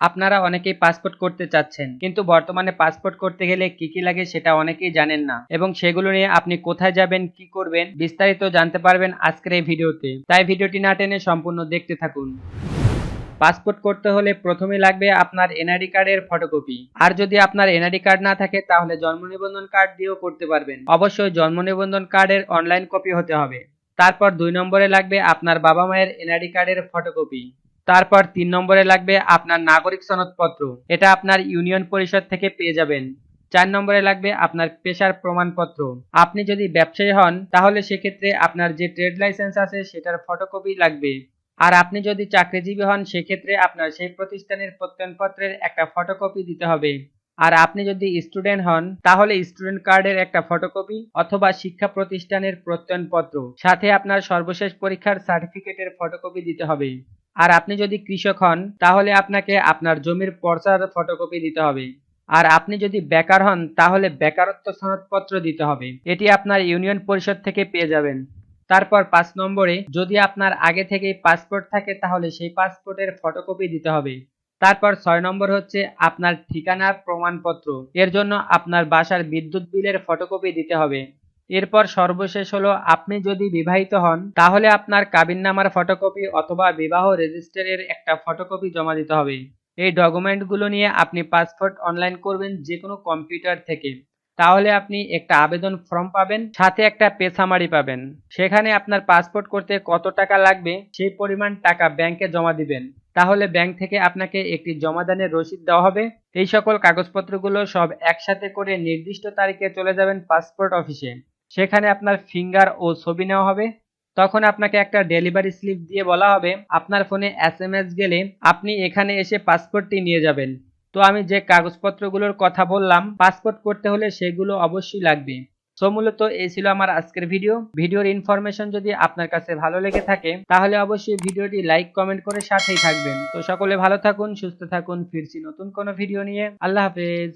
আপনারা অনেকেই পাসপোর্ট করতে চাচ্ছেন, কিন্তু বর্তমানে পাসপোর্ট করতে গেলে কি কি লাগে সেটা অনেকেই জানেন না এবং সেগুলো নিয়ে আপনি কোথায় যাবেন, কি করবেন, বিস্তারিত জানতে পারবেন আজকের এই ভিডিওতে। তাই ভিডিওটি না টেনে সম্পূর্ণ দেখতে থাকুন। পাসপোর্ট করতে হলে প্রথমে লাগবে আপনার এনআইডি কার্ডের ফটোকপি আর যদি আপনার এনআইডি কার্ড না থাকে, তাহলে জন্ম নিবন্ধন কার্ড দিয়েও করতে পারবেন। অবশ্যই জন্ম নিবন্ধন কার্ডের অনলাইন কপি হতে হবে। তারপর দুই নম্বরে লাগবে আপনার বাবা মায়ের এনআইডি কার্ডের ফটোকপি তারপর তিন নম্বরে লাগবে আপনার নাগরিক সনদপত্র। এটা আপনার ইউনিয়ন পরিষদ থেকে পেয়ে যাবেন। চার নম্বরে লাগবে আপনার পেশার প্রমাণপত্র। আপনি যদি ব্যবসায়ী হন, তাহলে সেক্ষেত্রে আপনার যে ট্রেড লাইসেন্স আছে, সেটার ফটোকপি লাগবে। আর আপনি যদি চাকরিজীবী হন, সেক্ষেত্রে আপনার সেই প্রতিষ্ঠানের প্রত্যয়নপত্রের একটা ফটোকপি দিতে হবে। আর আপনি যদি স্টুডেন্ট হন, তাহলে স্টুডেন্ট কার্ডের একটা ফটোকপি অথবা শিক্ষা প্রতিষ্ঠানের প্রত্যয়নপত্র। সাথে আপনার সর্বশেষ পরীক্ষার সার্টিফিকেটের ফটোকপি দিতে হবে। আর আপনি যদি কৃষক হন, তাহলে আপনাকে আপনার জমির পর্চার ফটোকপি দিতে হবে। আর আপনি যদি বেকার হন, তাহলে বেকারত্ব সনদপত্র দিতে হবে। এটি আপনার ইউনিয়ন পরিষদ থেকে পেয়ে যাবেন। তারপর পাঁচ নম্বরে, যদি আপনার আগে থেকেই পাসপোর্ট থাকে, তাহলে সেই পাসপোর্টের ফটোকপি দিতে হবে। তারপর ছয় নম্বর হচ্ছে আপনার ঠিকানার প্রমাণপত্র। এর জন্য আপনার বাসার বিদ্যুৎ বিলের ফটোকপি দিতে হবে। এরপর সর্বশেষ হলো, আপনি যদি বিবাহিত হন, তাহলে আপনার কাবিননামার ফটোকপি অথবা বিবাহ রেজিস্টারের একটা ফটোকপি জমা দিতে হবে। এই ডকুমেন্টগুলো নিয়ে আপনি পাসপোর্ট অনলাইন করবেন যে কোনো কম্পিউটার থেকে। তাহলে আপনি একটা আবেদন ফর্ম পাবেন, সাথে একটা পে সামারি পাবেন। সেখানে আপনার পাসপোর্ট করতে কত টাকা লাগবে, সেই পরিমাণ টাকা ব্যাংকে জমা দিবেন। তাহলে ব্যাংক থেকে আপনাকে একটি জমাদানের রসিদ দেওয়া হবে। এই সকল কাগজপত্রগুলো সব একসাথে করে নির্দিষ্ট তারিখে চলে যাবেন পাসপোর্ট অফিসে। সেখানে আপনার ফিঙ্গার ও ছবি নেওয়া হবে। তখন আপনাকে একটা ডেলিভারি স্লিপ দিয়ে বলা হবে, আপনার ফোনে এস গেলে আপনি এখানে এসে পাসপোর্টটি নিয়ে যাবেন। তো আমি যে কাগজপত্রগুলোর কথা বললাম পাসপোর্ট করতে হলে সেগুলো অবশ্যই লাগবে। সো মূলত এই ছিল আমার আজকের ভিডিও ভিডিওর ইনফরমেশন যদি আপনার কাছে ভালো লেগে থাকে, তাহলে অবশ্যই ভিডিওটি লাইক কমেন্ট করে সাথেই থাকবেন। তো সকলে ভালো থাকুন, সুস্থ থাকুন, ফিরছি নতুন কোনো ভিডিও নিয়ে। আল্লাহ হাফেজ।